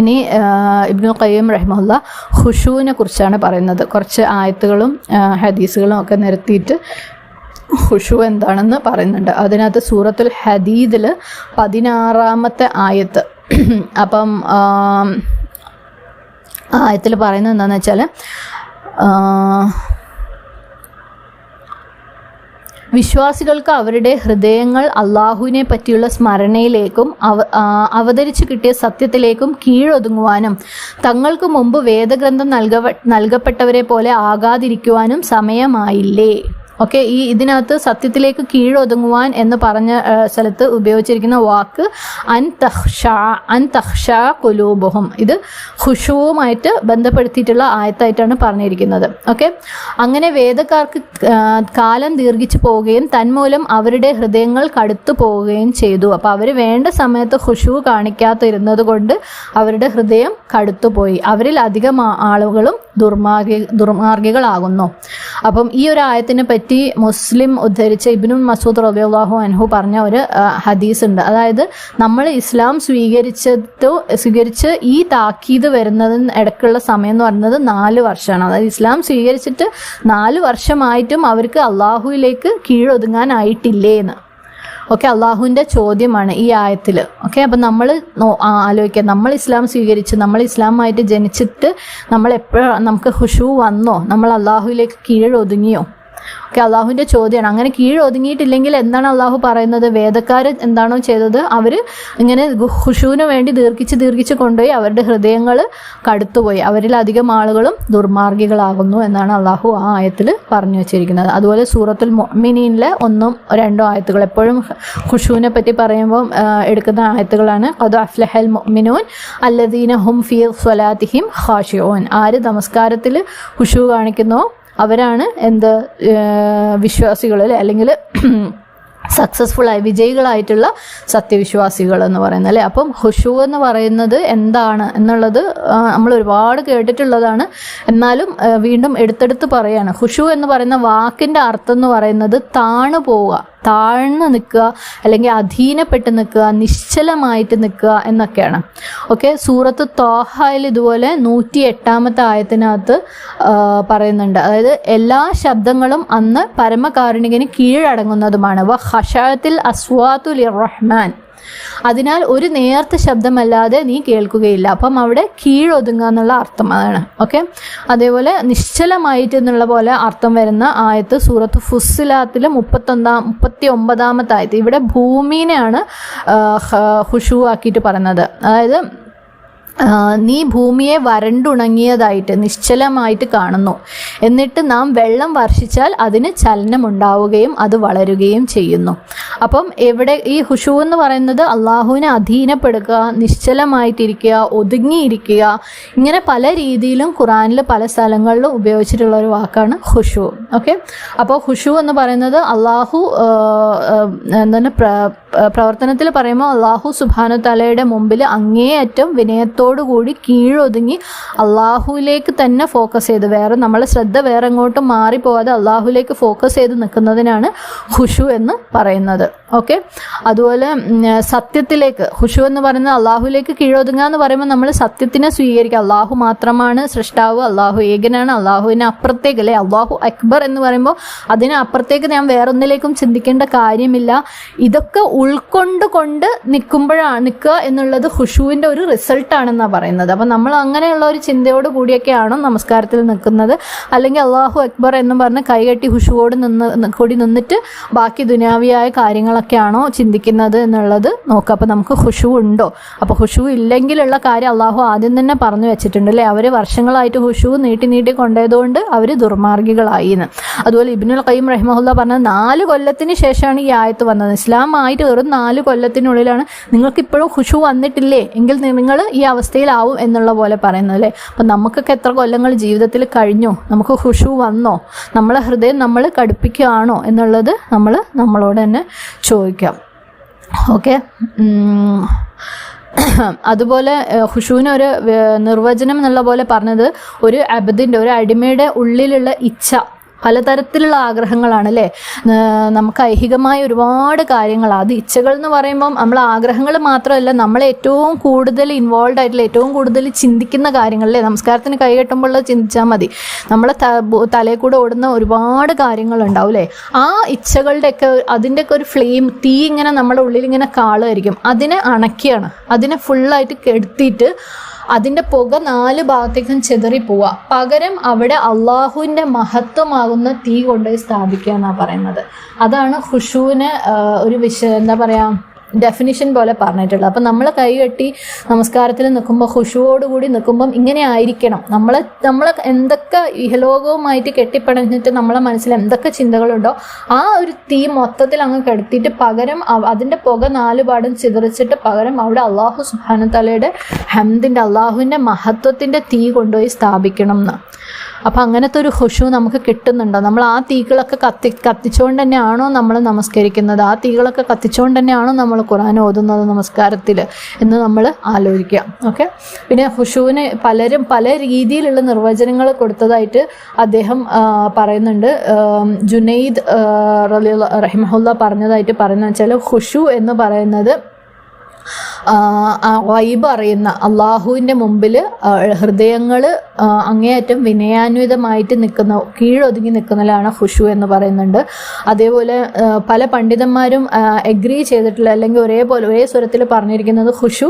ഇനി ഇബ്നു ഖയ്യം റഹ്മുല്ല ഖുഷുവിനെ കുറിച്ചാണ് പറയുന്നത്. കുറച്ച് ആയത്തുകളും ഹദീസുകളും ഒക്കെ നിരത്തിയിട്ട് ഖുഷു എന്താണെന്ന് പറയുന്നുണ്ട്. അതിനകത്ത് സൂറത്തുൽ ഹദീദിൽ പതിനാറാമത്തെ ആയത്ത്. അപ്പം ആയത്തിൽ പറയുന്നത് എന്താണെന്ന് വെച്ചാൽ വിശ്വാസികൾക്ക് അവരുടെ ഹൃദയങ്ങൾ അള്ളാഹുവിനെ പറ്റിയുള്ള സ്മരണയിലേക്കും അവ അവതരിച്ചു കിട്ടിയ സത്യത്തിലേക്കും കീഴൊതുങ്ങുവാനും തങ്ങൾക്ക് മുമ്പ് വേദഗ്രന്ഥം നൽക നൽകപ്പെട്ടവരെ പോലെ ആകാതിരിക്കുവാനും സമയമായില്ലേ? ഓക്കെ ഈ ഇതിനകത്ത് സത്യത്തിലേക്ക് കീഴൊതുങ്ങുവാൻ എന്ന് പറഞ്ഞ സ്ഥലത്ത് ഉപയോഗിച്ചിരിക്കുന്ന വാക്ക് അൻ തഹ്ഷ അൻ തഹ്ഷ കുലൂബുഹും. ഇത് ഖുഷുവുമായിട്ട് ബന്ധപ്പെടുത്തിയിട്ടുള്ള ആയത്തായിട്ടാണ് പറഞ്ഞിരിക്കുന്നത്. ഓക്കെ അങ്ങനെ വേദക്കാർക്ക് കാലം ദീർഘിച്ചു പോവുകയും തന്മൂലം അവരുടെ ഹൃദയങ്ങൾ കടുത്തു പോവുകയും ചെയ്തു. അപ്പോൾ അവർ വേണ്ട സമയത്ത് ഖുഷു കാണിക്കാത്തിരുന്നത് കൊണ്ട് അവരുടെ ഹൃദയം കടുത്തുപോയി. അവരിൽ അധികം ആളുകളും ദുർമാർഗി ദുർമാർഗികളാകുന്നു. അപ്പം ഈ ഒരു ആയത്തിനെ പറ്റി മുസ്ലിം ഉദ്ധരിച്ച ഇബിനു മസൂദ് റബിയുള്ളാഹു അൻഹു പറഞ്ഞ ഒരു ഹദീസ് ഉണ്ട് അതായത് നമ്മൾ ഇസ്ലാം സ്വീകരിച്ചത് സ്വീകരിച്ച് ഈ താക്കീത് വരുന്നതിന് ഇടയ്ക്കുള്ള സമയം എന്ന് പറയുന്നത് നാല് വർഷമാണ്. അതായത് ഇസ്ലാം സ്വീകരിച്ചിട്ട് നാല് വർഷമായിട്ടും അവർക്ക് അള്ളാഹുവിലേക്ക് കീഴൊതുങ്ങാനായിട്ടില്ലേ എന്ന് ഓക്കെ അള്ളാഹുവിന്റെ ചോദ്യമാണ് ഈ ആയത്തിൽ ഓക്കെ അപ്പം നമ്മൾ ആലോചിക്കുക നമ്മൾ ഇസ്ലാം സ്വീകരിച്ച് നമ്മൾ ഇസ്ലാമായിട്ട് ജനിച്ചിട്ട് നമ്മൾ എപ്പോഴാണ് നമുക്ക് ഹുഷു വന്നോ? നമ്മൾ അള്ളാഹുവിലേക്ക് കീഴൊതുങ്ങിയോ? ഓക്കെ അള്ളാഹുവിന്റെ ചോദ്യമാണ് അങ്ങനെ കീഴൊതുങ്ങിയിട്ടില്ലെങ്കിൽ എന്താണ് അള്ളാഹു പറയുന്നത്? വേദക്കാർ എന്താണോ ചെയ്തത്? അവർ ഇങ്ങനെ ഖുഷുവിന് വേണ്ടി ദീർഘിച്ച് ദീർഘിച്ച് കൊണ്ടുപോയി അവരുടെ ഹൃദയങ്ങൾ കടുത്തുപോയി. അവരിലധികം ആളുകളും ദുർമാർഗികളാകുന്നു എന്നാണ് അള്ളാഹു ആ ആയത്തിൽ പറഞ്ഞു വെച്ചിരിക്കുന്നത്. അതുപോലെ സൂറത്തുൽ മൊമിനീനിലെ ഒന്നും രണ്ടോ ആയത്തുകൾ. എപ്പോഴും ഖുഷുവിനെ പറ്റി പറയുമ്പോൾ എടുക്കുന്ന ആയത്തുകളാണ് അത് അഫ്ലഹൽ മൊമിനൂൻ അല്ലദീന ഹും ഫീ സ്വലാത്തിഹിം ഖാഷിഊൻ. ആര് നമസ്കാരത്തിൽ ഖുഷു കാണിക്കുന്നോ അവരാണ് എന്ത് വിശ്വാസികൾ അല്ലെങ്കിൽ സക്സസ്ഫുൾ ആയി വിജയികളായിട്ടുള്ള സത്യവിശ്വാസികൾ എന്ന് പറയുന്നത് അല്ലേ? അപ്പം ഹുഷു എന്ന് പറയുന്നത് എന്താണ് എന്നുള്ളത് നമ്മൾ ഒരുപാട് കേട്ടിട്ടുള്ളതാണ്. എന്നാലും വീണ്ടും എടുത്തെടുത്ത് പറയാണ്. ഹുഷു എന്ന് പറയുന്ന വാക്കിന്റെ അർത്ഥം എന്ന് പറയുന്നത് താണു പോവുക താഴ്ന്നു നിൽക്കുക അല്ലെങ്കിൽ അധീനപ്പെട്ട് നിൽക്കുക നിശ്ചലമായിട്ട് നിൽക്കുക എന്നൊക്കെയാണ്. ഓക്കെ സൂറത്ത് തോഹയിൽ ഇതുപോലെ നൂറ്റി എട്ടാമത്തെ ആയത്തിനകത്ത് പറയുന്നുണ്ട്. അതായത് എല്ലാ ശബ്ദങ്ങളും അന്ന് പരമകാരുണികന് കീഴടങ്ങുന്നതുമാണ്. വ ഹഷാത്തിൽ അസ്വാത്തുൽ റഹ്മാൻ. അതിനാൽ ഒരു നേർത്ത ശബ്ദമല്ലാതെ നീ കേൾക്കുകയില്ല. അപ്പം അവിടെ കീഴൊതുങ്ങുക എന്നുള്ള അർത്ഥം അതാണ്. ഓക്കെ അതേപോലെ നിശ്ചലമായിട്ട് എന്നുള്ള പോലെ അർത്ഥം വരുന്ന ആയത്ത് സൂറത്ത് ഫുസ്സിലാത്തിൽ മുപ്പത്തൊന്നാം മുപ്പത്തി ഒമ്പതാമത്തെ ആയത്ത്. ഇവിടെ ഭൂമിനെയാണ് ഹുഷു ആക്കിയിട്ട് പറയുന്നത്. അതായത് നീ ഭൂമിയെ വരണ്ടുണങ്ങിയതായിട്ട് നിശ്ചലമായിട്ട് കാണുന്നു. എന്നിട്ട് നാം വെള്ളം വർഷിച്ചാൽ അതിന് ചലനമുണ്ടാവുകയും അത് വളരുകയും ചെയ്യുന്നു. അപ്പം എവിടെ ഈ ഹുഷു എന്ന് പറയുന്നത് അള്ളാഹുവിനെ അധീനപ്പെടുക നിശ്ചലമായിട്ടിരിക്കുക ഒതുങ്ങിയിരിക്കുക ഇങ്ങനെ പല രീതിയിലും ഖുറാനിൽ പല സ്ഥലങ്ങളിലും ഉപയോഗിച്ചിട്ടുള്ള ഒരു വാക്കാണ് ഹുഷു. ഓക്കെ? അപ്പോൾ ഹുഷു എന്ന് പറയുന്നത് അള്ളാഹു എന്താണ് പ്രവർത്തനത്തിൽ പറയുമ്പോൾ അള്ളാഹു സുബാനു തലയുടെ മുമ്പിൽ അങ്ങേയറ്റം വിനയത്തോടു കൂടി കീഴൊതുങ്ങി അള്ളാഹുവിലേക്ക് തന്നെ ഫോക്കസ് ചെയ്ത്. വേറെ നമ്മളെ ശ്രദ്ധ വേറെ എങ്ങോട്ടും മാറിപ്പോവാതെ അള്ളാഹുലേക്ക് ഫോക്കസ് ചെയ്ത് നിൽക്കുന്നതിനാണ് ഹുഷു എന്ന് പറയുന്നത്. ഓക്കെ അതുപോലെ സത്യത്തിലേക്ക് ഹുഷു എന്ന് പറയുന്നത് അള്ളാഹുലേക്ക് കീഴൊതുങ്ങുക എന്ന് പറയുമ്പോൾ നമ്മൾ സത്യത്തിനെ സ്വീകരിക്കുക. അള്ളാഹു മാത്രമാണ് സൃഷ്ടാവ് അള്ളാഹു ഏകനാണ് അള്ളാഹുവിന് അപ്പുറത്തേക്ക് അല്ലെ? അള്ളാഹു അക്ബർ എന്ന് പറയുമ്പോൾ അതിന് അപ്പുറത്തേക്ക് ഞാൻ വേറൊന്നിലേക്കും ചിന്തിക്കേണ്ട കാര്യമില്ല. ഇതൊക്കെ ഉൾക്കൊണ്ട് കൊണ്ട് നിൽക്കുമ്പോഴാണ് നിൽക്കുക എന്നുള്ളത് ഹുഷുവിന്റെ ഒരു റിസൾട്ടാണെന്നാണ് പറയുന്നത്. അപ്പം നമ്മൾ അങ്ങനെയുള്ള ഒരു ചിന്തയോട് കൂടിയൊക്കെയാണോ നമസ്കാരത്തിൽ നിൽക്കുന്നത്? അല്ലെങ്കിൽ അള്ളാഹു അക്ബർ എന്നും പറഞ്ഞ് കൈകെട്ടി ഹുഷുവോട് നിന്ന് കൂടി നിന്നിട്ട് ബാക്കി ദുനാവിയായ കാര്യങ്ങളൊക്കെയാണോ ചിന്തിക്കുന്നത് എന്നുള്ളത് നോക്കുക. അപ്പോൾ നമുക്ക് ഹുഷു ഉണ്ടോ? അപ്പോൾ ഹുഷു ഇല്ലെങ്കിലുള്ള കാര്യം അള്ളാഹു ആദ്യം തന്നെ പറഞ്ഞു വെച്ചിട്ടുണ്ട് അല്ലേ? അവർ വർഷങ്ങളായിട്ട് ഹുഷു നീട്ടി നീട്ടി കൊണ്ടുപോയതുകൊണ്ട് അവർ ദുർമാർഗികളായി എന്ന്. അതുപോലെ ഇബിനുൽ കയ്യം റഹ്മുല്ല പറഞ്ഞത് നാല് കൊല്ലത്തിന് ശേഷമാണ് ഈ ആയത്ത് വന്നത്. ഇസ്ലാം ആയിട്ട് വെറും നാല് കൊല്ലത്തിനുള്ളിലാണ്. നിങ്ങൾക്ക് ഇപ്പോഴും ഖുഷു വന്നിട്ടില്ലേ? എങ്കിൽ നിങ്ങൾ ഈ അവസ്ഥയിലാവും എന്നുള്ള പോലെ പറയുന്നത് അല്ലേ? അപ്പം നമുക്കൊക്കെ എത്ര കൊല്ലങ്ങൾ ജീവിതത്തിൽ കഴിഞ്ഞോ? നമുക്ക് ഖുഷു വന്നോ? നമ്മളെ ഹൃദയം നമ്മൾ കടുപ്പിക്കുകയാണോ എന്നുള്ളത് നമ്മൾ നമ്മളോട് തന്നെ ചോദിക്കാം. ഓക്കെ? അതുപോലെ ഏഹ്, ഒരു നിർവചനം എന്നുള്ള പോലെ പറഞ്ഞത് ഒരു അബദിന്റെ ഒരു അടിമയുടെ ഉള്ളിലുള്ള ഇച്ഛ. പലതരത്തിലുള്ള ആഗ്രഹങ്ങളാണ് അല്ലേ നമുക്ക് ഐഹികമായ ഒരുപാട് കാര്യങ്ങൾ. അത് ഇച്ഛകൾ എന്ന് പറയുമ്പം നമ്മൾ ആഗ്രഹങ്ങൾ മാത്രമല്ല നമ്മൾ ഏറ്റവും കൂടുതൽ ഇൻവോൾവ് ആയിട്ടുള്ള ഏറ്റവും കൂടുതൽ ചിന്തിക്കുന്ന കാര്യങ്ങളല്ലേ? നമസ്കാരത്തിന് കൈ കെട്ടുമ്പോൾ ചിന്തിച്ചാൽ മതി. നമ്മളെ തലയിൽ കൂടെ ഓടുന്ന ഒരുപാട് കാര്യങ്ങൾ കാര്യങ്ങളുണ്ടാവും അല്ലേ ആ ഇച്ഛകളുടെയൊക്കെ അതിന്റെയൊക്കെ ഒരു ഫ്ലെയിം തീ ഇങ്ങനെ നമ്മുടെ ഉള്ളിൽ ഇങ്ങനെ കാളുമായിരിക്കും. അതിനെ അണക്കിയാണ്. അതിനെ ഫുള്ളായിട്ട് കെടുത്തിയിട്ട് അതിന്റെ പുക നാല് ഭാഗത്തേക്കും ചെതറി പോവുക പകരം അവിടെ അള്ളാഹുവിന്റെ മഹത്വമാകുന്ന തീ കൊണ്ടുപോയി സ്ഥാപിക്കുക എന്നാണ് പറയുന്നത്. അതാണ് ഖുഷുവിന് ഒരു വിശ എന്താ പറയുക ഡെഫിനിഷൻ പോലെ പറഞ്ഞിട്ടുള്ളത്. അപ്പം നമ്മൾ കൈകെട്ടി നമസ്കാരത്തിൽ നിൽക്കുമ്പോൾ ഖുഷുവോടുകൂടി നിൽക്കുമ്പം ഇങ്ങനെ ആയിരിക്കണം. നമ്മളെ നമ്മൾ എന്തൊക്കെ ഇഹലോകവുമായിട്ട് കെട്ടിപ്പടഞ്ഞിട്ട് നമ്മളെ മനസ്സിൽ എന്തൊക്കെ ചിന്തകളുണ്ടോ ആ ഒരു തീ മൊത്തത്തിൽ അങ്ങ് കെടുത്തിയിട്ട് പകരം അതിന്റെ പുക നാലുപാടും ചിതറിച്ചിട്ട് പകരം അവിടെ അള്ളാഹു സുബാനത്തലയുടെ ഹംദിന്റെ അള്ളാഹുവിന്റെ മഹത്വത്തിന്റെ തീ കൊണ്ടുപോയി സ്ഥാപിക്കണം എന്ന് അപ്പം അങ്ങനത്തെ ഒരു ഹുഷു നമുക്ക് കിട്ടുന്നുണ്ടോ? നമ്മൾ ആ തീകളൊക്കെ കത്തി കത്തിച്ചുകൊണ്ട് തന്നെയാണോ നമ്മൾ നമസ്കരിക്കുന്നത്? ആ തീകളൊക്കെ കത്തിച്ചുകൊണ്ട് തന്നെയാണോ നമ്മൾ ഖുറാൻ ഓതുന്നത് നമസ്കാരത്തിൽ എന്ന് നമ്മൾ ആലോചിക്കുക. ഓക്കെ? പിന്നെ ഹുഷുവിന് പലരും പല രീതിയിലുള്ള നിർവചനങ്ങൾ കൊടുത്തതായിട്ട് അദ്ദേഹം പറയുന്നുണ്ട്. ജുനൈദ് ജുനൈദ് റഹിമഹുല്ല പറഞ്ഞതായിട്ട് പറയുന്നത് വെച്ചാൽ ഹുഷു എന്ന് പറയുന്നത് വൈബ് അറിയുന്ന അള്ളാഹുവിന്റെ മുമ്പിൽ ഹൃദയങ്ങൾ അങ്ങേയറ്റം വിനയാന്വിതമായിട്ട് നിൽക്കുന്ന കീഴൊതുങ്ങി നിൽക്കുന്നതിലാണ് ഹുഷു എന്ന് പറയുന്നുണ്ട്. അതേപോലെ പല പണ്ഡിതന്മാരും എഗ്രി ചെയ്തിട്ടില്ല അല്ലെങ്കിൽ ഒരേപോലെ ഒരേ സ്വരത്തിൽ പറഞ്ഞിരിക്കുന്നത് ഹുഷു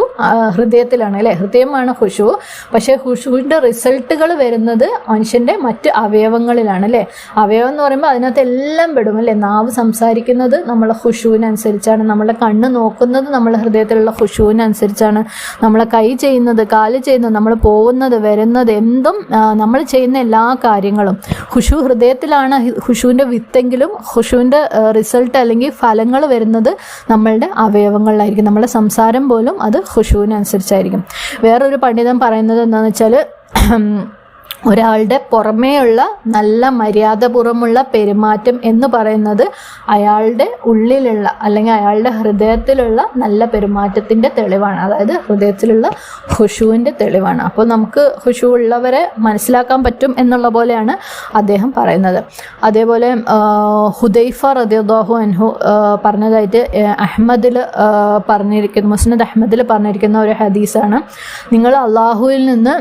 ഹൃദയത്തിലാണ് അല്ലേ? ഹൃദയമാണ് ഹുഷു പക്ഷേ ഹുഷുവിന്റെ റിസൾട്ടുകൾ വരുന്നത് മനുഷ്യന്റെ മറ്റ് അവയവങ്ങളിലാണ് അല്ലേ? അവയവം എന്ന് പറയുമ്പോൾ അതിനകത്ത് എല്ലാം പെടും അല്ലേ? നാവ് സംസാരിക്കുന്നത് നമ്മളെ ഹുഷുവിനനുസരിച്ചാണ് നമ്മളെ കണ്ണ് നോക്കുന്നത് നമ്മളെ ഹൃദയത്തിലുള്ള ഹുഷുവിനനുസരിച്ചാണ് നമ്മളെ കൈ ചെയ്യുന്നത് കാൽ ചെയ്യുന്നത് നമ്മൾ പോകുന്നത് വരുന്നത് എന്തും നമ്മൾ ചെയ്യുന്ന എല്ലാ കാര്യങ്ങളും. ഹുഷു ഹൃദയത്തിലാണ് ഹുഷുവിന്റെ വിത്തെങ്കിലും ഹുഷുവിന്റെ റിസൾട്ട് അല്ലെങ്കിൽ ഫലങ്ങൾ വരുന്നത് നമ്മളുടെ അവയവങ്ങളിലായിരിക്കും. നമ്മുടെ സംസാരം പോലും അത് ഹുഷുവിനനുസരിച്ചായിരിക്കും വേറൊരു പണ്ഡിതൻ പറയുന്നത് എന്താണെന്ന് വെച്ചാൽ ഒരാളുടെ പുറമേയുള്ള നല്ല മര്യാദപൂർവമുള്ള പെരുമാറ്റം എന്ന് പറയുന്നത് അയാളുടെ ഉള്ളിലുള്ള അല്ലെങ്കിൽ അയാളുടെ ഹൃദയത്തിലുള്ള നല്ല പെരുമാറ്റത്തിന്റെ തെളിവാണ്. അതായത് ഹൃദയത്തിലുള്ള ഹുഷുവിന്റെ തെളിവാണ്. അപ്പോൾ നമുക്ക് ഹുഷു ഉള്ളവരെ മനസ്സിലാക്കാൻ പറ്റും എന്നുള്ള പോലെയാണ് അദ്ദേഹം പറയുന്നത്. അതേപോലെ ഹുദൈഫ റദിയാഹു അൻഹു പറഞ്ഞതായിട്ട് അഹമ്മദിൽ പറഞ്ഞിരിക്കുന്നു മുസ്നദ് അഹമ്മദിൽ പറഞ്ഞിരിക്കുന്ന ഒരു ഹദീസാണ്. നിങ്ങൾ അള്ളാഹുവിൽ നിന്ന്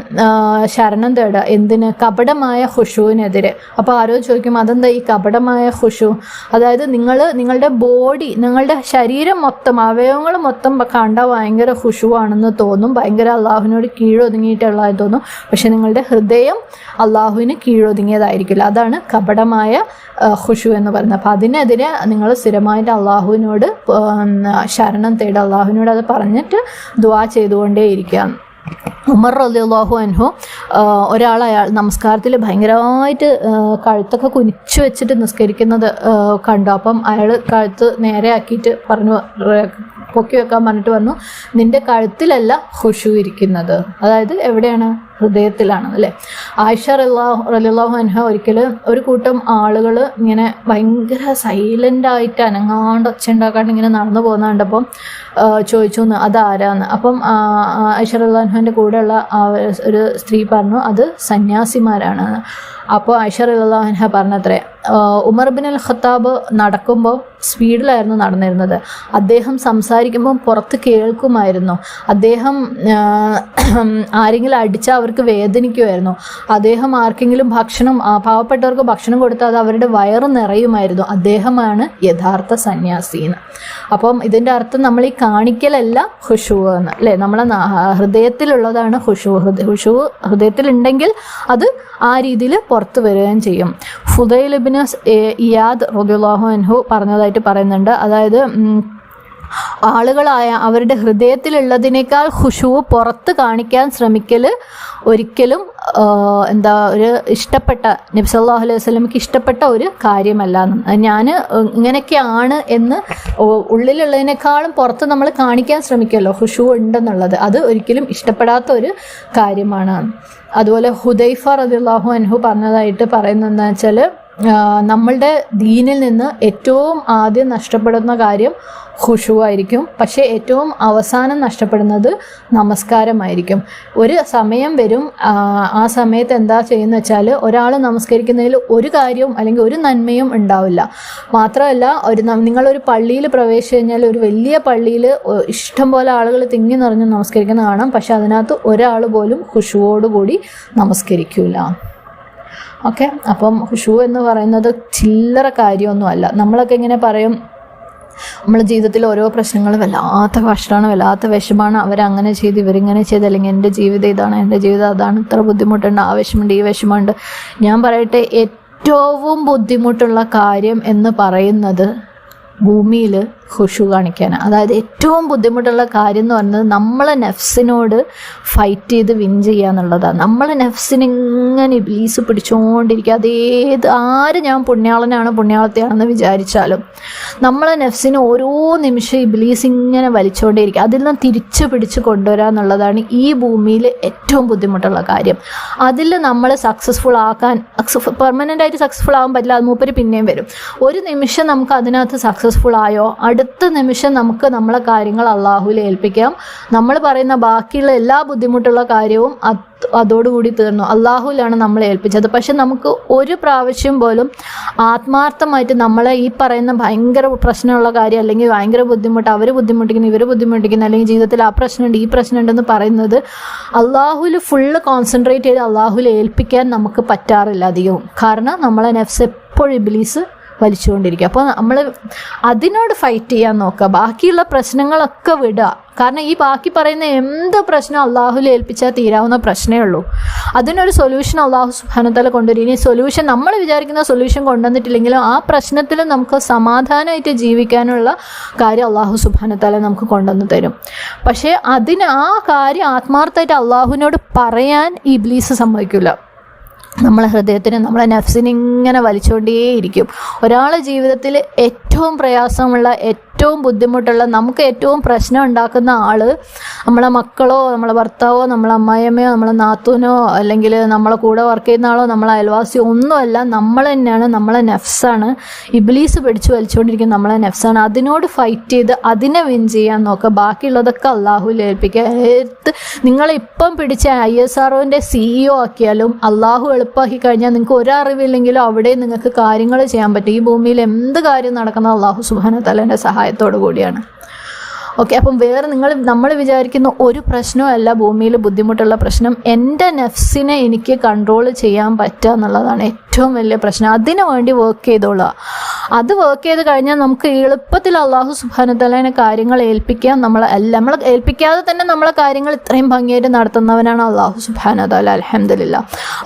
ശരണം തേടുക എന്തിന്? കപടമായ ഹുഷുവിനെതിരെ അപ്പോൾ ആരോ ചോദിക്കും അതെന്താ ഈ കപടമായ ഹുഷു അതായത് നിങ്ങൾ നിങ്ങളുടെ ബോഡി നിങ്ങളുടെ ശരീരം മൊത്തം അവയവങ്ങൾ മൊത്തം കണ്ട ഭയങ്കര ഹുഷുവാണെന്ന് തോന്നും. ഭയങ്കര അള്ളാഹുവിനോട് കീഴൊതുങ്ങിയിട്ടുള്ളതായി തോന്നും. പക്ഷെ നിങ്ങളുടെ ഹൃദയം അള്ളാഹുവിന് കീഴൊതുങ്ങിയതായിരിക്കില്ല. അതാണ് കപടമായ ഹുഷു എന്ന് പറയുന്നത്. അപ്പം അതിനെതിരെ നിങ്ങൾ സ്ഥിരമായിട്ട് അള്ളാഹുവിനോട് ശരണം തേടുക അള്ളാഹുവിനോട് അത് പറഞ്ഞിട്ട് ദുവാ ചെയ്തുകൊണ്ടേ ഇരിക്കുക ഉമർ റലിയാഹു അൻഹു ഒരാൾ അയാൾ നമസ്കാരത്തിൽ ഭയങ്കരമായിട്ട് കഴുത്തൊക്കെ കുനിച്ചു വെച്ചിട്ട് നിസ്കരിക്കുന്നത് കണ്ടു. അപ്പം അയാൾ കഴുത്ത് നേരെ ആക്കിയിട്ട് പറഞ്ഞു പൊക്കി വെക്കാൻ പറഞ്ഞിട്ട് പറഞ്ഞു നിന്റെ കഴുത്തിലല്ല ഹുഷു ഇരിക്കുന്നത്. അതായത് എവിടെയാണ്? ഹൃദയത്തിലാണ് അല്ലേ? ആയിഷ റലിയാഹു അൻഹ ഒരിക്കൽ ഒരു കൂട്ടം ആളുകൾ ഇങ്ങനെ ഭയങ്കര സൈലന്റ് ആയിട്ട് അനങ്ങാണ്ട് ഒച്ച ഉണ്ടാക്കാണ്ട് ഇങ്ങനെ നടന്നു പോകുന്ന കണ്ടപ്പം ചോദിച്ചു എന്ന് അതാരാന്ന്? അപ്പം ആയിഷ റലാഹുവിന്റെ കൂടെയുള്ള ഒരു സ്ത്രീ പറഞ്ഞു അത് സന്യാസിമാരാണ്. അപ്പോൾ ആയിഷ അള്ളാഹൻഹ പറഞ്ഞത്രേ ഉമർ ബിൻ അൽ ഖത്താബ് നടക്കുമ്പോൾ സ്പീഡിലായിരുന്നു നടന്നിരുന്നത്. അദ്ദേഹം സംസാരിക്കുമ്പോൾ പുറത്ത് കേൾക്കുമായിരുന്നു. അദ്ദേഹം ആരെങ്കിലും അടിച്ചാൽ അവർക്ക് വേദനിക്കുമായിരുന്നു. അദ്ദേഹം ആർക്കെങ്കിലും ഭക്ഷണം പാവപ്പെട്ടവർക്ക് ഭക്ഷണം കൊടുത്താൽ അത് അവരുടെ വയറ് നിറയുമായിരുന്നു. അദ്ദേഹമാണ് യഥാർത്ഥ സന്യാസീന്ന്. അപ്പം ഇതിന്റെ അർത്ഥം നമ്മൾ ഈ കാണിക്കലല്ല ഹുഷു എന്ന് അല്ലേ? നമ്മളെ ഹൃദയത്തിലുള്ളതാണ് ഹുഷു ഹൃദയ ഹുഷു ഹൃദയത്തിലുണ്ടെങ്കിൽ അത് ആ രീതിയിൽ പുറത്തു വരികയും ചെയ്യും. ഫുദൈലിബിന് ഇയാദ് റബിള്ളാഹു അൻഹു പറഞ്ഞതായിട്ട് പറയുന്നുണ്ട്. അതായത് ആളുകളായ അവരുടെ ഹൃദയത്തിലുള്ളതിനേക്കാൾ ഖുഷുവ് പുറത്ത് കാണിക്കാൻ ശ്രമിക്കൽ ഒരിക്കലും എന്താ ഒരു ഇഷ്ടപ്പെട്ട നബി സല്ലല്ലാഹു അലൈഹി വസല്ലമക്ക് ഇഷ്ടപ്പെട്ട ഒരു കാര്യമല്ല. ഞാൻ ഇങ്ങനെയൊക്കെയാണ് എന്ന് ഉള്ളിലുള്ളതിനേക്കാളും പുറത്ത് നമ്മൾ കാണിക്കാൻ ശ്രമിക്കുമല്ലോ ഖുഷു ഉണ്ടെന്നുള്ളത്. അത് ഒരിക്കലും ഇഷ്ടപ്പെടാത്ത ഒരു കാര്യമാണ്. അതുപോലെ ഹുദൈഫ റദിള്ളാഹു അൻഹു പറഞ്ഞതായിട്ട് പറയുന്നത് വെച്ചാൽ നമ്മളുടെ ദീനിൽ നിന്ന് ഏറ്റവും ആദ്യം നഷ്ടപ്പെടുന്ന കാര്യം ഖുഷു ആയിരിക്കും പക്ഷേ ഏറ്റവും അവസാനം നഷ്ടപ്പെടുന്നത് നമസ്കാരമായിരിക്കും. ഒരു സമയം വരും ആ, സമയത്ത് എന്താ ചെയ്യുന്ന വെച്ചാൽ ഒരാൾ നമസ്കരിക്കുന്നതിൽ ഒരു കാര്യവും അല്ലെങ്കിൽ ഒരു നന്മയും ഉണ്ടാവില്ല. മാത്രമല്ല ഒരു നിങ്ങളൊരു പള്ളിയിൽ പ്രവേശിച്ചു കഴിഞ്ഞാൽ ഒരു വലിയ പള്ളിയിൽ ഇഷ്ടം പോലെ ആളുകൾ തിങ്ങി നിറഞ്ഞ് നമസ്കരിക്കുന്ന കാണാം. പക്ഷെ അതിനകത്ത് ഒരാൾ പോലും ഖുഷുവോടുകൂടി നമസ്കരിക്കൂല. ഓക്കെ? അപ്പം ഷൂ എന്ന് പറയുന്നത് ചില്ലറ കാര്യമൊന്നുമല്ല നമ്മളൊക്കെ ഇങ്ങനെ പറയും നമ്മുടെ ജീവിതത്തിൽ ഓരോ പ്രശ്നങ്ങൾ വല്ലാത്ത കഷ്ടമാണ് വല്ലാത്ത വിഷമാണ്. അവരങ്ങനെ ചെയ്ത് ഇവരിങ്ങനെ ചെയ്ത് അല്ലെങ്കിൽ എന്റെ ജീവിതം ഇതാണ് എന്റെ ജീവിതം അതാണ് ഇത്ര ബുദ്ധിമുട്ടുണ്ട് ആ വിഷമുണ്ട് ഈ വിഷമമുണ്ട് ഞാൻ പറയട്ടെ ഏറ്റവും ബുദ്ധിമുട്ടുള്ള കാര്യം എന്ന് പറയുന്നത് ഭൂമിയിൽ ഖുഷു കാണിക്കാൻ അതായത് ഏറ്റവും ബുദ്ധിമുട്ടുള്ള കാര്യം എന്ന് പറയുന്നത് നമ്മളെ നെഫ്സിനോട് ഫൈറ്റ് ചെയ്ത് വിൻ ചെയ്യുക എന്നുള്ളതാണ് നമ്മളെ നെഫ്സിന് ഇങ്ങനെ ഇബ്ലീസ് പിടിച്ചുകൊണ്ടിരിക്കുക അതേത് ആര് ഞാൻ പുണ്യാളനാണ് പുണ്യാളത്തെയാണെന്ന് വിചാരിച്ചാലും നമ്മളെ നെഫ്സിന് ഓരോ നിമിഷം ഇബ്ലീസ് ഇങ്ങനെ വലിച്ചുകൊണ്ടേയിരിക്കുക അതിൽ നിന്ന് തിരിച്ചു പിടിച്ച് കൊണ്ടുവരിക എന്നുള്ളതാണ് ഈ ഭൂമിയിൽ ഏറ്റവും ബുദ്ധിമുട്ടുള്ള കാര്യം. അതിൽ നമ്മൾ സക്സസ്ഫുൾ ആക്കാൻ പെർമനന്റ് ആയിട്ട് സക്സസ്ഫുൾ ആകാൻ പറ്റില്ല അത് മൂപ്പര് പിന്നെയും വരും. ഒരു നിമിഷം നമുക്ക് അതിനകത്ത് സക്സസ്ഫുൾ ആയോ? അടുത്ത നിമിഷം നമുക്ക് നമ്മളെ കാര്യങ്ങൾ അള്ളാഹുവിൽ ഏൽപ്പിക്കാം. നമ്മൾ പറയുന്ന ബാക്കിയുള്ള എല്ലാ ബുദ്ധിമുട്ടുള്ള കാര്യവും അത് അതോടുകൂടി തീർന്നു. അള്ളാഹുലാണ് നമ്മളെ ഏൽപ്പിച്ചത്. പക്ഷെ നമുക്ക് ഒരു പ്രാവശ്യം പോലും ആത്മാർത്ഥമായിട്ട് നമ്മളെ ഈ പറയുന്ന ഭയങ്കര പ്രശ്നമുള്ള കാര്യം അല്ലെങ്കിൽ ഭയങ്കര ബുദ്ധിമുട്ട് അവർ ബുദ്ധിമുട്ടിക്കുന്നു ഇവർ ബുദ്ധിമുട്ടിക്കുന്നു അല്ലെങ്കിൽ ജീവിതത്തിൽ ആ പ്രശ്നമുണ്ട് ഈ പ്രശ്നമുണ്ടെന്ന് പറയുന്നത് അള്ളാഹുൽ ഫുള്ള് കോൺസെൻട്രേറ്റ് ചെയ്ത് അള്ളാഹുൽ ഏൽപ്പിക്കാൻ നമുക്ക് പറ്റാറില്ല അധികവും. കാരണം നമ്മളെ നെഫ്സ് എപ്പോഴും ഇബിലീസ് വലിച്ചുകൊണ്ടിരിക്കുക. അപ്പോൾ നമ്മൾ അതിനോട് ഫൈറ്റ് ചെയ്യാൻ നോക്കുക. ബാക്കിയുള്ള പ്രശ്നങ്ങളൊക്കെ വിടുക. കാരണം ഈ ബാക്കി പറയുന്ന എന്ത് പ്രശ്നം അള്ളാഹുൽ ഏൽപ്പിച്ചാൽ തീരാവുന്ന പ്രശ്നമേ ഉള്ളൂ. അതിനൊരു സൊല്യൂഷൻ അള്ളാഹു സുബാനത്തല കൊണ്ടുവരും. ഇനി സൊല്യൂഷൻ നമ്മൾ വിചാരിക്കുന്ന സൊല്യൂഷൻ കൊണ്ടുവന്നിട്ടില്ലെങ്കിലും ആ പ്രശ്നത്തിൽ നമുക്ക് സമാധാനമായിട്ട് ജീവിക്കാനുള്ള കാര്യം അള്ളാഹു സുബാനത്തല നമുക്ക് കൊണ്ടുവന്ന് തരും. പക്ഷേ അതിന് ആ കാര്യം ആത്മാർത്ഥമായിട്ട് അള്ളാഹുവിനോട് പറയാൻ ഈ ഇബ്ലീസ് സമ്മതിക്കില്ല നമ്മളെ ഹൃദയത്തിന് നമ്മളെ നഫ്സിനെ ഇങ്ങനെ വലിച്ചുകൊണ്ടേയിരിക്കും ഒരാളെ ജീവിതത്തിൽ ഏറ്റവും പ്രയാസമുള്ള ഏറ്റവും ബുദ്ധിമുട്ടുള്ള നമുക്ക് ഏറ്റവും പ്രശ്നം ഉണ്ടാക്കുന്ന ആൾ നമ്മളെ മക്കളോ നമ്മളെ ഭർത്താവോ നമ്മളെ അമ്മായിയമ്മയോ നമ്മളെ നാത്തൂനോ അല്ലെങ്കിൽ നമ്മളെ കൂടെ വർക്ക് ചെയ്യുന്ന ആളോ നമ്മളെ അയൽവാസിയോ ഒന്നുമല്ല നമ്മൾ തന്നെയാണ് നമ്മളെ നെഫ്സാണ്. ഇബ്ലീസ് പിടിച്ചു വലിച്ചുകൊണ്ടിരിക്കുന്ന നമ്മളെ നെഫ്സാണ്. അതിനോട് ഫൈറ്റ് ചെയ്ത് അതിനെ വിൻ ചെയ്യാൻ നോക്കുക ബാക്കിയുള്ളതൊക്കെ അള്ളാഹുവിൽ ഏൽപ്പിക്കുക ഏത് നിങ്ങളിപ്പം പിടിച്ച ഐ എസ് ആർഒന്റെ സിഇഒ ആക്കിയാലും അള്ളാഹു എളുപ്പമാക്കി കഴിഞ്ഞാൽ നിങ്ങൾക്ക് ഒരറിവില്ലെങ്കിലും അവിടെ നിങ്ങൾക്ക് കാര്യങ്ങൾ ചെയ്യാൻ പറ്റും. ഈ ഭൂമിയിൽ എന്ത് കാര്യം നടക്കുന്ന അള്ളാഹു സുബാന തലേന്റെ സഹായത്തോടു കൂടിയാണ്. ഓക്കെ അപ്പം വേറെ നിങ്ങൾ നമ്മൾ വിചാരിക്കുന്ന ഒരു പ്രശ്നമല്ല ഭൂമിയിൽ ബുദ്ധിമുട്ടുള്ള പ്രശ്നം. എന്റെ നെഫ്സിനെ എനിക്ക് കൺട്രോൾ ചെയ്യാൻ പറ്റുക എന്നുള്ളതാണ് ഏറ്റവും വലിയ പ്രശ്നം. അതിനു വേണ്ടി വർക്ക് ചെയ്തോളുക അത് വർക്ക് ചെയ്ത് കഴിഞ്ഞാൽ നമുക്ക് എളുപ്പത്തിൽ അള്ളാഹു സുബാനത്തലേനെ കാര്യങ്ങൾ ഏൽപ്പിക്കാൻ നമ്മൾ നമ്മൾ ഏൽപ്പിക്കാതെ തന്നെ നമ്മളെ കാര്യങ്ങൾ ഇത്രയും ഭംഗിയായിട്ട് നടത്തുന്നവനാണ് അള്ളാഹു സുബാനത്തല അലഹമില്ല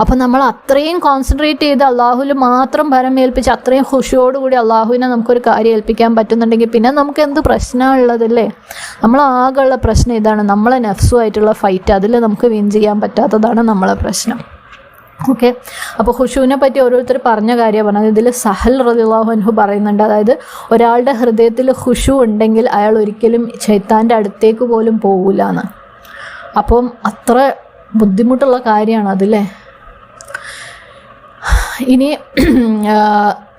അപ്പം നമ്മൾ അത്രയും കോൺസെൻട്രേറ്റ് ചെയ്ത് അള്ളാഹുവിൽ മാത്രം ഭരം ഏൽപ്പിച്ച് അത്രയും ഖുഷിയോടുകൂടി അള്ളാഹുവിനെ നമുക്കൊരു കാര്യം ഏൽപ്പിക്കാൻ പറ്റുന്നുണ്ടെങ്കിൽ പിന്നെ നമുക്ക് എന്ത് പ്രശ്നമുള്ളതല്ലേ നമ്മൾ ആകെയുള്ള പ്രശ്നം ഇതാണ്. നമ്മളെ നെഫ്സുമായിട്ടുള്ള ഫൈറ്റ് അതിൽ നമുക്ക് വിൻ ചെയ്യാൻ പറ്റാത്തതാണ് നമ്മളെ പ്രശ്നം. ഓക്കെ അപ്പോൾ ഹുഷുവിനെ പറ്റി ഓരോരുത്തർ പറഞ്ഞ കാര്യം പറഞ്ഞത് ഇതിൽ സഹൽ റദിള്ളാഹുൻഹു പറയുന്നുണ്ട്. അതായത് ഒരാളുടെ ഹൃദയത്തിൽ ഹുഷു ഉണ്ടെങ്കിൽ അയാൾ ഒരിക്കലും ചൈത്താന്റെ അടുത്തേക്ക് പോലും പോകില്ല എന്ന്. അപ്പം അത്ര ബുദ്ധിമുട്ടുള്ള കാര്യമാണ് അതല്ലേ ഇനി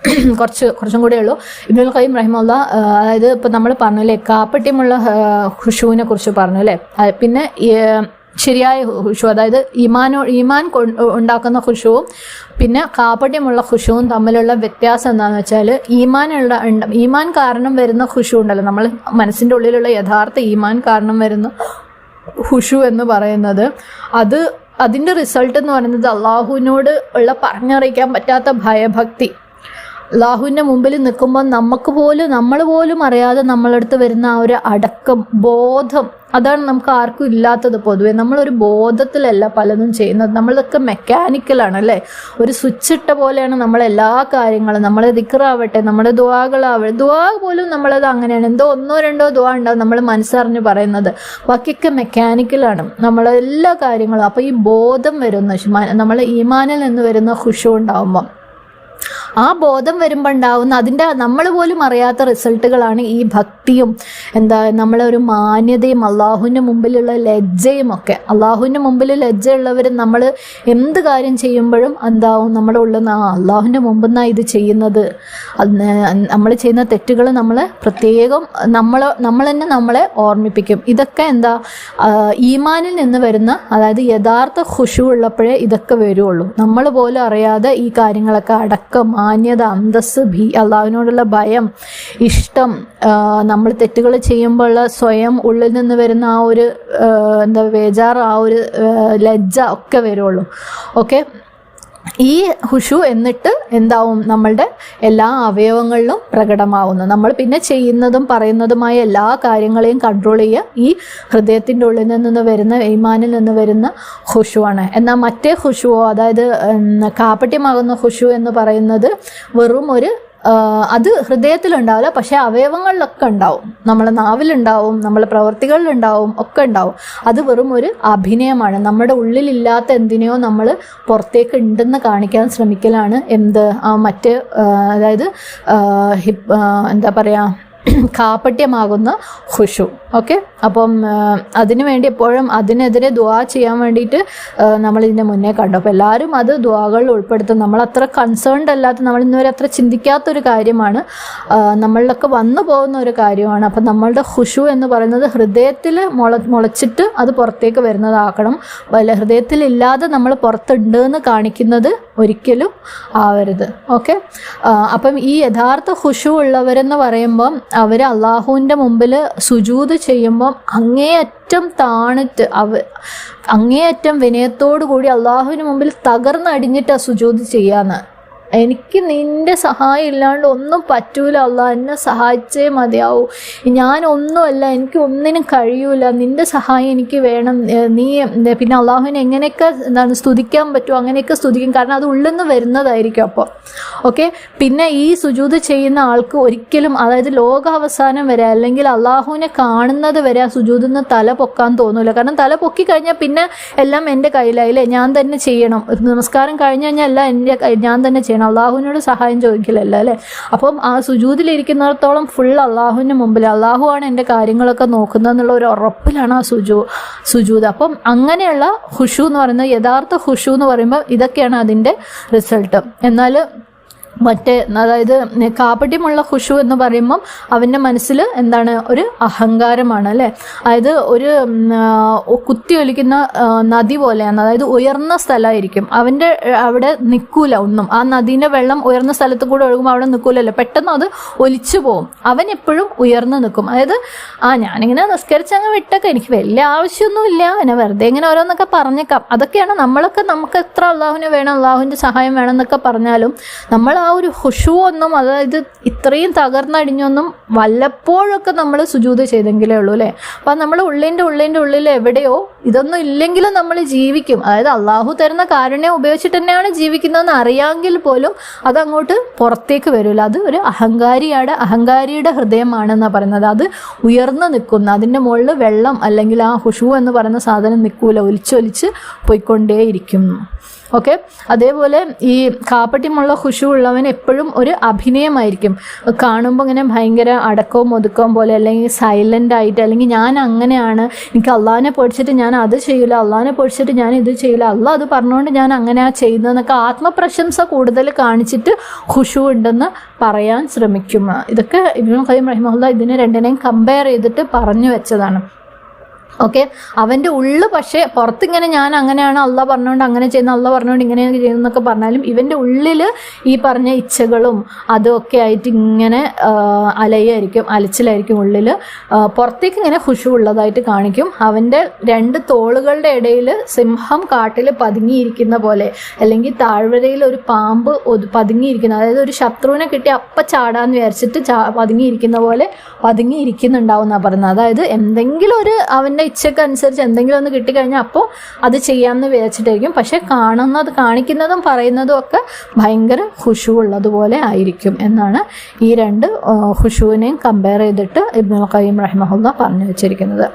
കുറച്ച് കുറച്ചും കൂടെ ഉള്ളൂ. ഇബ്നുൽ ഖയ്യിം റഹിമുള്ള അതായത് ഇപ്പം നമ്മൾ പറഞ്ഞു അല്ലേ കാപ്പട്യമുള്ള ഖുഷുവിനെ കുറിച്ച് പറഞ്ഞു അല്ലേ പിന്നെ ശരിയായ ഖുഷു അതായത് ഈമാനോ ഈമാൻ ഉണ്ടാക്കുന്ന ഖുഷുവും പിന്നെ കാപ്പട്യമുള്ള ഖുഷുവും തമ്മിലുള്ള വ്യത്യാസം എന്താണെന്ന് വെച്ചാൽ ഈമാനുള്ള ഈമാൻ കാരണം വരുന്ന ഖുഷു ഉണ്ടല്ലോ. നമ്മൾ മനസ്സിന്റെ ഉള്ളിലുള്ള യഥാർത്ഥ ഈമാൻ കാരണം വരുന്ന ഹുഷു എന്ന് പറയുന്നത് അത് അതിന്റെ റിസൾട്ട് എന്ന് പറയുന്നത് അള്ളാഹുവിനോട് ഉള്ള പറഞ്ഞറിയിക്കാൻ പറ്റാത്ത ഭയഭക്തി. അള്ളാഹുവിന്റെ മുമ്പിൽ നിൽക്കുമ്പോൾ നമുക്ക് പോലും നമ്മൾ പോലും അറിയാതെ നമ്മളടുത്ത് വരുന്ന ആ ഒരു അടക്കം ബോധം അതാണ് നമുക്ക് ആർക്കും ഇല്ലാത്തത് പൊതുവെ. നമ്മളൊരു ബോധത്തിലല്ല പലതും ചെയ്യുന്നത്. നമ്മളൊക്കെ മെക്കാനിക്കലാണ് അല്ലേ? ഒരു സ്വിച്ച് ഇട്ട പോലെയാണ് നമ്മളെല്ലാ കാര്യങ്ങളും. നമ്മളെ ദിക്കറാവട്ടെ നമ്മുടെ ദ്വാകളാവട്ടെ ദ്വാ പോലും നമ്മളത് അങ്ങനെയാണ്. എന്തോ ഒന്നോ രണ്ടോ ദ്വാ ഉണ്ടാവും നമ്മൾ മനസ്സറിഞ്ഞ് പറയുന്നത്. ബാക്കിയൊക്കെ മെക്കാനിക്കലാണ് നമ്മളെ എല്ലാ കാര്യങ്ങളും. അപ്പോൾ ഈ ബോധം വരുന്ന നമ്മൾ ഈമാനിൽ നിന്ന് വരുന്ന ഉണ്ടാവുമ്പം. ആ ബോധം വരുമ്പോൾ ഉണ്ടാവുന്ന അതിന്റെ നമ്മൾ പോലും അറിയാത്ത റിസൾട്ടുകളാണ് ഈ ഭക്തിയും എന്താ നമ്മളെ ഒരു മാന്യതയും അള്ളാഹുവിന്റെ മുമ്പിലുള്ള ലജ്ജയും ഒക്കെ. അള്ളാഹുവിന്റെ മുമ്പിൽ ലജ്ജയുള്ളവർ നമ്മൾ എന്ത് കാര്യം ചെയ്യുമ്പോഴും എന്താവും നമ്മുടെ ഉള്ളിൽ നിന്ന് ആ അള്ളാഹുവിന്റെ മുമ്പിൽ നിന്നാണ് ഇത് ചെയ്യുന്നത്. നമ്മൾ ചെയ്യുന്ന തെറ്റുകൾ നമ്മൾ പ്രത്യേകം നമ്മൾ നമ്മൾ തന്നെ നമ്മളെ ഓർമ്മിപ്പിക്കും. ഇതൊക്കെ എന്താ ഈമാനിൽ നിന്ന് വരുന്ന അതായത് യഥാർത്ഥ ഖുഷു ഉള്ളപ്പോഴേ ഇതൊക്കെ വരുള്ളൂ. നമ്മൾ പോലും അറിയാതെ ഈ കാര്യങ്ങളൊക്കെ അടക്കം മാന്യത അന്തസ് ഭീ അള്ളാഹുവിനോടുള്ള ഭയം ഇഷ്ടം നമ്മൾ തെറ്റുകൾ ചെയ്യുമ്പോൾ സ്വയം ഉള്ളിൽ നിന്ന് വരുന്ന ആ ഒരു എന്താ ബേജാർ ആ ഒരു ലജ്ജ ഒക്കെ വരുള്ളൂ. ഓക്കെ ഈ ഹുഷു എന്നിട്ട് എന്താവും? നമ്മളുടെ എല്ലാ അവയവങ്ങളിലും പ്രകടമാവുന്നു. നമ്മൾ പിന്നെ ചെയ്യുന്നതും പറയുന്നതുമായ എല്ലാ കാര്യങ്ങളെയും കൺട്രോൾ ചെയ്യുക ഈ ഹൃദയത്തിന്റെ ഉള്ളിൽ നിന്ന് വരുന്ന ഈമാനിൽ നിന്ന് വരുന്ന ഹുഷുവാണ്. എന്നാൽ മറ്റേ ഹുഷുവോ അതായത് കാപ്പട്യമാകുന്ന ഹുഷു എന്ന് പറയുന്നത് വെറും ഒരു അത് ഹൃദയത്തിലുണ്ടാവില്ല പക്ഷേ അവയവങ്ങളിലൊക്കെ ഉണ്ടാവും. നമ്മളെ നാവിലുണ്ടാവും നമ്മളെ പ്രവർത്തികളിലുണ്ടാവും ഒക്കെ ഉണ്ടാവും. അത് വെറും ഒരു അഭിനയമാണ്. നമ്മുടെ ഉള്ളിലില്ലാത്ത എന്തിനെയോ നമ്മൾ പുറത്തേക്ക് ഉണ്ടെന്ന് കാണിക്കാൻ ശ്രമിക്കലാണ് എന്ത് ആ മറ്റ് അതായത് എന്താ പറയുക കാപ്പട്യമാകുന്ന ഖുഷു ഓക്കെ അപ്പം അതിനു വേണ്ടി എപ്പോഴും അതിനെതിരെ ദുആ ചെയ്യാൻ വേണ്ടിയിട്ട് നമ്മൾ ഇതിന്റെ മുന്നേ കണ്ടു. അപ്പോൾ എല്ലാവരും അത് ദുആകളിൽ ഉൾപ്പെടുത്തും. നമ്മൾ അത്ര കൺസേൺഡ് അല്ലാത്ത നമ്മൾ ഇന്നുവരെ അത്ര ചിന്തിക്കാത്തൊരു കാര്യമാണ്. നമ്മളിലൊക്കെ വന്നു പോകുന്ന ഒരു കാര്യമാണ്. അപ്പം നമ്മളുടെ ഖുഷു എന്ന് പറയുന്നത് ഹൃദയത്തിൽ മുള മുളച്ചിട്ട് അത് പുറത്തേക്ക് വരുന്നതാക്കണം വല്ല ഹൃദയത്തിലില്ലാതെ നമ്മൾ പുറത്തുണ്ട് എന്ന് കാണിക്കുന്നത് ഒരിക്കലും ആവരുത്. ഓക്കെ അപ്പം ഈ യഥാർത്ഥ ഖുഷു ഉള്ളവരെന്ന് പറയുമ്പം അവർ അള്ളാഹുവിന്റെ മുമ്പിൽ സുജൂത് ചെയ്യുമ്പം അങ്ങേയറ്റം താണിട്ട് അവ അങ്ങേയറ്റം വിനയത്തോടു കൂടി അള്ളാഹുവിന് മുമ്പിൽ തകർന്നടിഞ്ഞിട്ടാ സുജൂത് ചെയ്യാന്ന്. എനിക്ക് നിന്റെ സഹായം ഇല്ലാണ്ട് ഒന്നും പറ്റൂല. അല്ല എന്നെ സഹായിച്ചേ മതിയാവൂ. ഞാനൊന്നുമല്ല എനിക്ക് ഒന്നിനും കഴിയൂല. നിന്റെ സഹായം എനിക്ക് വേണം. നീ പിന്നെ അള്ളാഹുവിനെ എങ്ങനെയൊക്കെ എന്താണ് സ്തുതിക്കാൻ പറ്റുമോ? അങ്ങനെയൊക്കെ സ്തുതിക്കും. കാരണം അത് ഉള്ളിൽ നിന്ന് വരുന്നതായിരിക്കും അപ്പോൾ ഓക്കെ? പിന്നെ ഈ സുജൂത് ചെയ്യുന്ന ആൾക്ക് ഒരിക്കലും അതായത് ലോകാവസാനം വരെ അല്ലെങ്കിൽ അള്ളാഹുവിനെ കാണുന്നത് വരെ ആ സുജൂതിൽ നിന്ന് തല പൊക്കാൻ തോന്നൂല. കാരണം തല പൊക്കി കഴിഞ്ഞാൽ പിന്നെ എല്ലാം എന്റെ കയ്യിലായില്ലേ ഞാൻ തന്നെ ചെയ്യണം. നമസ്കാരം കഴിഞ്ഞു കഴിഞ്ഞാൽ എല്ലാം എന്റെ ഞാൻ തന്നെ ചെയ്യണം. അള്ളാഹുവിനോട് സഹായം ചോദിക്കില്ലല്ലോ അല്ലേ? അപ്പം ആ സുജൂതിലിരിക്കുന്നിടത്തോളം ഫുൾ അള്ളാഹുവിന്റെ മുമ്പിൽ അള്ളാഹുവാണ് എന്റെ കാര്യങ്ങളൊക്കെ നോക്കുന്നതെന്നുള്ള ഒരു ഉറപ്പിലാണ് ആ സുജു സുജൂത്. അപ്പം അങ്ങനെയുള്ള ഹുഷു എന്ന് പറയുന്നത് യഥാർത്ഥ ഹുഷു എന്ന് പറയുമ്പോൾ ഇതൊക്കെയാണ് അതിന്റെ റിസൾട്ട് എന്നാൽ മറ്റേ അതായത് കാപട്യമുള്ള ഖുഷു എന്ന് പറയുമ്പം അവന്റെ മനസ്സിൽ എന്താണ് ഒരു അഹങ്കാരമാണ് അല്ലേ? അതായത് ഒരു കുത്തിയൊലിക്കുന്ന നദി പോലെയാണ് അതായത് ഉയർന്ന സ്ഥലമായിരിക്കും അവന്റെ അവിടെ നിൽക്കൂല ഒന്നും. ആ നദീന്റെ വെള്ളം ഉയർന്ന സ്ഥലത്ത് കൂടെ ഒഴുകുമ്പോൾ അവിടെ നിൽക്കൂലല്ലോ പെട്ടെന്ന് അത് ഒലിച്ചു പോകും അവൻ എപ്പോഴും ഉയർന്നു നിൽക്കും അതായത് ആ ഞാനിങ്ങനെ നിസ്കരിച്ചങ്ങ് വിട്ടൊക്കെ. എനിക്ക് വലിയ ആവശ്യമൊന്നുമില്ല. എന്നെ വെറുതെ ഇങ്ങനെ ഓരോന്നൊക്കെ പറഞ്ഞേക്കാം. അതൊക്കെയാണ് നമ്മളൊക്കെ നമുക്ക് എത്ര അള്ളാഹുവിനെ വേണം അള്ളാഹുവിന്റെ സഹായം വേണം എന്നൊക്കെ പറഞ്ഞാലും നമ്മൾ ആ ഒരു ഹുഷു ഒന്നും അതായത് ഇത്രയും തകർന്നടിഞ്ഞൊന്നും വല്ലപ്പോഴൊക്കെ നമ്മൾ സുജൂത് ചെയ്തെങ്കിലേ ഉള്ളൂ അല്ലേ? അപ്പം നമ്മൾ ഉള്ളിന്റെ ഉള്ളിന്റെ ഉള്ളിൽ എവിടെയോ ഇതൊന്നും ഇല്ലെങ്കിലും നമ്മൾ ജീവിക്കും. അതായത് അള്ളാഹു തരുന്ന കാരുണ്യം ഉപയോഗിച്ചിട്ട് തന്നെയാണ് ജീവിക്കുന്നതെന്ന് അറിയാമെങ്കിൽ പോലും അതങ്ങോട്ട് പുറത്തേക്ക് വരില്ല. അത് ഒരു അഹങ്കാരിയുടെ അഹങ്കാരിയുടെ ഹൃദയമാണെന്നാണ് പറയുന്നത്. അത് ഉയർന്നു നിൽക്കുന്ന അതിന്റെ മുകളിൽ വെള്ളം അല്ലെങ്കിൽ ആ ഹുഷു എന്ന് പറയുന്ന സാധനം നിൽക്കൂല. ഒലിച്ചൊലിച്ച് പോയിക്കൊണ്ടേയിരിക്കുന്നു ഓക്കെ അതേപോലെ ഈ കാപ്പട്യമുള്ള ഹുഷു ഉള്ളവൻ എപ്പോഴും ഒരു അഭിനയമായിരിക്കും. കാണുമ്പോൾ ഇങ്ങനെ ഭയങ്കര അടക്കവും ഒതുക്കവും പോലെ അല്ലെങ്കിൽ സൈലന്റ് ആയിട്ട് അല്ലെങ്കിൽ ഞാൻ അങ്ങനെയാണ് എനിക്ക് അള്ളാഹിനെ പഠിച്ചിട്ട് ഞാൻ അത് ചെയ്യില്ല അള്ളാഹിനെ പൊഴിച്ചിട്ട് ഞാൻ ഇത് ചെയ്യില്ല. അള്ളാഹ് അത് പറഞ്ഞുകൊണ്ട് ഞാൻ അങ്ങനെയാ ചെയ്യുന്നതെന്നൊക്കെ ആത്മപ്രശംസ കൂടുതൽ കാണിച്ചിട്ട് ഖുഷു ഉണ്ടെന്ന് പറയാൻ ശ്രമിക്കും. ഇതൊക്കെ ഇബ്നു ഖയ്യിം റഹിമഹുല്ല ഇതിനെ രണ്ടിനെയും കമ്പയർ ചെയ്തിട്ട് പറഞ്ഞു വെച്ചതാണ്. ഓക്കെ? അവന്റെ ഉള്ളു പക്ഷേ പുറത്തിങ്ങനെ ഞാൻ അങ്ങനെയാണ് അല്ല പറഞ്ഞുകൊണ്ട് അങ്ങനെ ചെയ്യുന്ന അല്ല പറഞ്ഞുകൊണ്ട് ഇങ്ങനെ ചെയ്യുന്നൊക്കെ പറഞ്ഞാലും ഇവന്റെ ഉള്ളിൽ ഈ പറഞ്ഞ ഇച്ഛകളും അതൊക്കെ ആയിട്ട് ഇങ്ങനെ അലയായിരിക്കും അലച്ചിലായിരിക്കും ഉള്ളിൽ പുറത്തേക്ക് ഇങ്ങനെ ഖുഷു ഉള്ളതായിട്ട് കാണിക്കും. അവന്റെ രണ്ട് തോളുകളുടെ ഇടയിൽ സിംഹം കാട്ടിൽ പതുങ്ങിയിരിക്കുന്ന പോലെ അല്ലെങ്കിൽ താഴ്വരയിൽ ഒരു പാമ്പ് പതുങ്ങിയിരിക്കുന്ന അതായത് ഒരു ശത്രുവിനെ കിട്ടി അപ്പ ചാടാന്ന് വിചാരിച്ചിട്ട് പതുങ്ങിയിരിക്കുന്ന പോലെ പതുങ്ങിയിരിക്കുന്നുണ്ടാവും എന്നാണ് പറയുന്നത്. അതായത് എന്തെങ്കിലും ഒരു അവന്റെ ഇച്ഛക്ക് അനുസരിച്ച് എന്തെങ്കിലും ഒന്ന് കിട്ടിക്കഴിഞ്ഞാൽ അപ്പോൾ അത് ചെയ്യാമെന്ന് വിചാരിച്ചിട്ടായിരിക്കും. പക്ഷെ കാണുന്നത് കാണിക്കുന്നതും പറയുന്നതും ഒക്കെ ഭയങ്കര ഹുഷു ഉള്ളതുപോലെ ആയിരിക്കും എന്നാണ് ഈ രണ്ട് ഹുഷുവിനെയും കമ്പയർ ചെയ്തിട്ട് ഇബ്നുൽ ഖയ്യിം റഹ്മഹുല്ല പറഞ്ഞു വെച്ചിരിക്കുന്നത്.